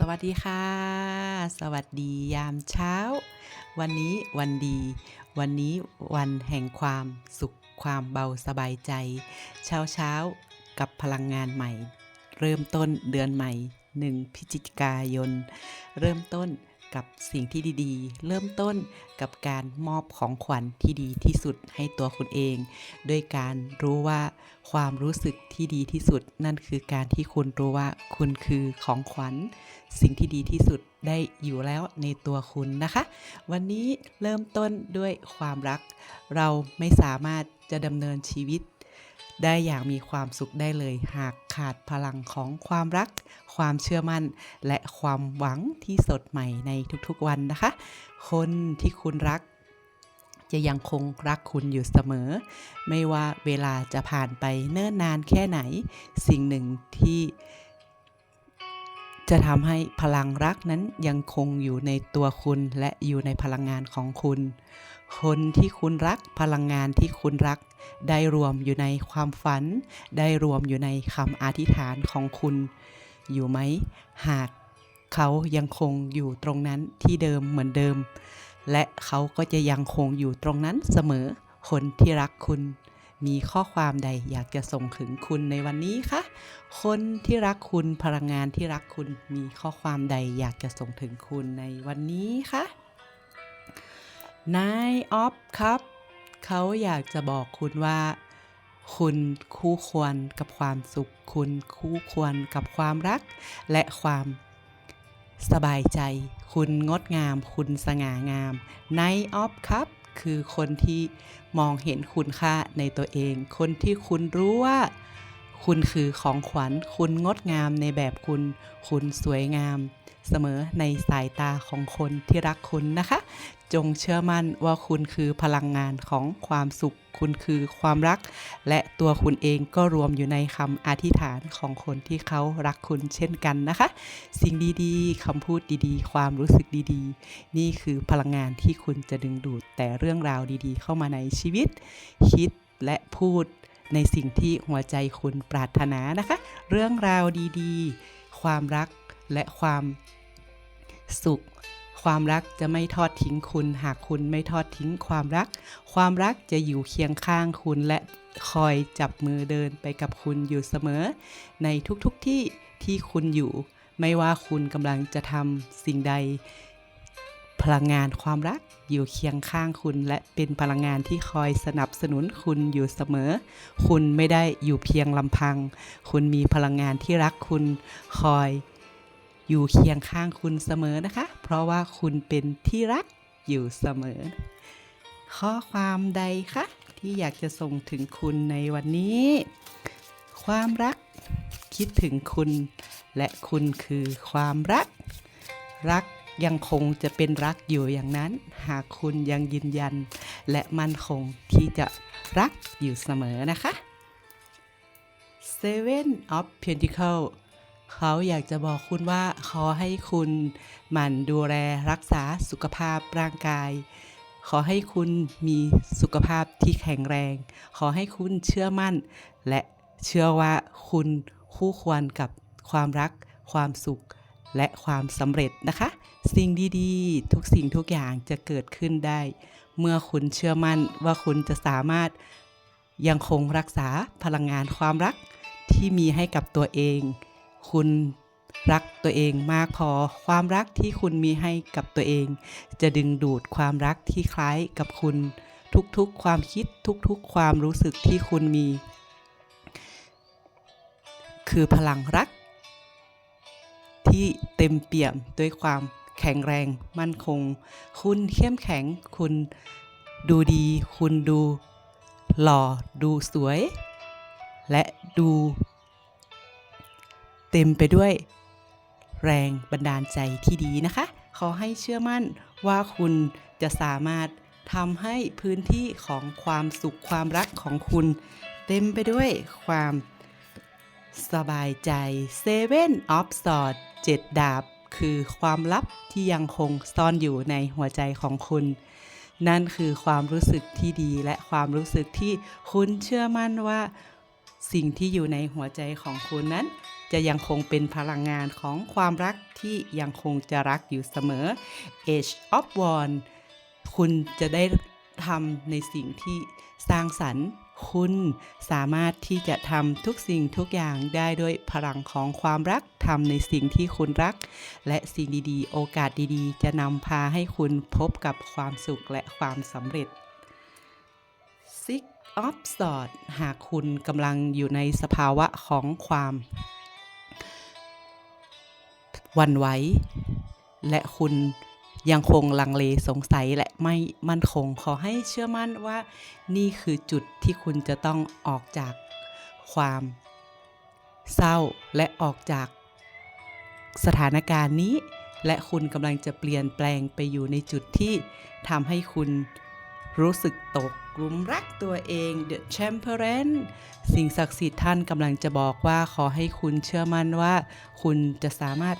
สวัสดีค่ะ สวัสดียามเช้า วันนี้วันดี วันนี้วันแห่งความสุขความเบาสบายใจ เช้าเช้ากับพลังงานใหม่ เริ่มต้นเดือนใหม่หนึ่งพฤศจิกายน เริ่มต้น กับสิ่งที่ดีๆ เริ่มต้นกับการมอบของขวัญที่ดีที่สุดให้ตัวคุณเอง ด้วยการรู้ว่าความรู้สึกที่ดีที่สุด นั่นคือการที่คุณรู้ว่าคุณคือของขวัญ สิ่งที่ดีที่สุดได้อยู่แล้วในตัวคุณนะคะ วันนี้เริ่มต้นด้วยความรัก เราไม่สามารถจะดำเนินชีวิต ได้อย่างมีความสุขได้เลย หากขาดพลังของความรัก ความเชื่อมั่น และความหวังที่สดใหม่ในทุกๆวันนะคะ คนที่คุณรัก จะยังคงรักคุณอยู่เสมอ ไม่ว่าเวลาจะผ่านไปเนิ่นนานแค่ไหน สิ่งหนึ่งที่ จะทำให้พลังรักนั้นยังคงอยู่ในตัวคุณและอยู่ในพลังงานของคุณ คนที่คุณรักพลังงานที่คุณรัก ได้รวมอยู่ในความฝัน ได้รวมอยู่ในคำอธิษฐานของคุณ อยู่ไหม หากเขายังคงอยู่ตรงนั้นที่เดิมเหมือนเดิม และเขาก็จะยังคงอยู่ตรงนั้นเสมอคนที่รักคุณ มีข้อความใดอยากจะส่งถึงคุณในวันนี้คะ คนที่รักคุณพลังงานที่รักคุณมีข้อความใดอยากจะส่งถึงคุณในวันนี้คะนายออฟครับ เขาอยากจะบอกคุณว่า คุณคู่ควรกับความสุข คุณคู่ควรกับความรัก และความสบายใจ คุณงดงาม คุณสง่างามนายออฟครับ คือคนที่มองเห็นคุณค่าในตัวเอง คนที่คุณรู้ว่าคุณคือของขวัญ คุณงดงามในแบบคุณ คุณสวยงาม เสมอในสายตาของคนที่รักคุณนะคะ จงเชื่อมั่นว่าคุณคือพลังงานของความสุข คุณคือความรัก และตัวคุณเองก็รวมอยู่ในคำอธิษฐานของคนที่เขารักคุณเช่นกันนะคะ สิ่งดีๆคำพูดดีๆ ความรู้สึกดีๆ นี่คือพลังงานที่คุณจะดึงดูดแต่เรื่องราวดีๆ เข้ามาในชีวิต คิดและพูดในสิ่งที่หัวใจคุณปรารถนานะคะ เรื่องราวดีๆ ความรักและความ สุข ความรักจะไม่ทอดทิ้งคุณ หากคุณไม่ทอดทิ้งความรัก ความรักจะอยู่เคียงข้างคุณและคอยจับมือเดินไปกับคุณอยู่เสมอ ในทุกๆทที่ที่คุณอยู่ ไม่ว่าคุณกำลังจะทำสิ่งใด พลังงานความรักอยู่เคียงข้างคุณ และเป็นพลังงานที่คอยสนับสนุนคุณอยู่เสมอ คุณไม่ได้อยู่เพียงลำพัง คุณมีพลังงานที่รักคุณคอย อยู่เคียงข้างคุณเสมอนะคะ เพราะว่าคุณเป็นที่รักอยู่เสมอ ข้อความใดคะที่อยากจะส่งถึงคุณในวันนี้ ความรักคิดถึงคุณ และคุณคือความรัก รักยังคงจะเป็นรักอยู่อย่างนั้น หากคุณยังยืนยัน และมั่นคงที่จะรักอยู่เสมอนะคะ Seven of Pentacles เขาอยากจะบอกคุณว่าขอให้คุณหมั่นดูแลรักษาสุขภาพร่างกาย ขอให้คุณมีสุขภาพที่แข็งแรง ขอให้คุณเชื่อมั่น และเชื่อว่าคุณคู่ควรกับความรัก ความสุข และความสำเร็จนะคะ สิ่งดีๆ ทุกสิ่งทุกอย่างจะเกิดขึ้นได้ เมื่อคุณเชื่อมั่นว่าคุณจะสามารถยังคงรักษาพลังงานความรักที่มีให้กับตัวเอง คุณรักตัวเองมากพอ ความรักที่คุณมีให้กับตัวเอง จะดึงดูดความรักที่คล้ายกับคุณ ทุกๆความคิดทุกๆ ความรู้สึกที่คุณมี คือพลังรัก ที่เต็มเปี่ยมด้วยความแข็งแรงมั่นคง คุณเข้มแข็ง คุณดูดี คุณดูหล่อ ดูสวย และดู เต็มไปด้วย แรงบันดาลใจที่ดีนะคะ ขอให้เชื่อมั่นว่าคุณจะสามารถทำให้พื้นที่ของความสุขความรักของคุณ เต็มไปด้วยความสบายใจ Seven of Swords เจ็ดดาบ คือความลับที่ยังคงซ่อนอยู่ในหัวใจของคุณ นั่นคือความรู้สึกที่ดีและความรู้สึกที่คุณเชื่อมั่นว่า สิ่งที่อยู่ในหัวใจของคุณนั้น จะยังคงเป็นพลังงานของความรักที่ยังคงจะรักอยู่เสมอ Age of One คุณจะได้ทำในสิ่งที่สร้างสรรค์ คุณสามารถที่จะทำทุกสิ่งทุกอย่างได้ด้วยพลังของความรักทำในสิ่งที่คุณรัก และสิ่งดีๆ โอกาสดีๆ จะนำพาให้คุณพบกับความสุขและความสำเร็จ Six of Swords หากคุณกำลังอยู่ในสภาวะของความ วันไหวและคุณยังคงลังเลสงสัยและไม่มั่นคง ขอให้เชื่อมั่นว่านี่คือจุดที่คุณจะต้องออกจากความเศร้าและออกจากสถานการณ์นี้ และคุณกำลังจะเปลี่ยนแปลงไปอยู่ในจุดที่ทำให้คุณรู้สึกตกกลุ่มรักตัวเอง The Temperance สิ่งศักดิ์สิทธิ์ท่านกำลังจะบอกว่าขอให้คุณเชื่อมั่นว่า คุณจะสามารถ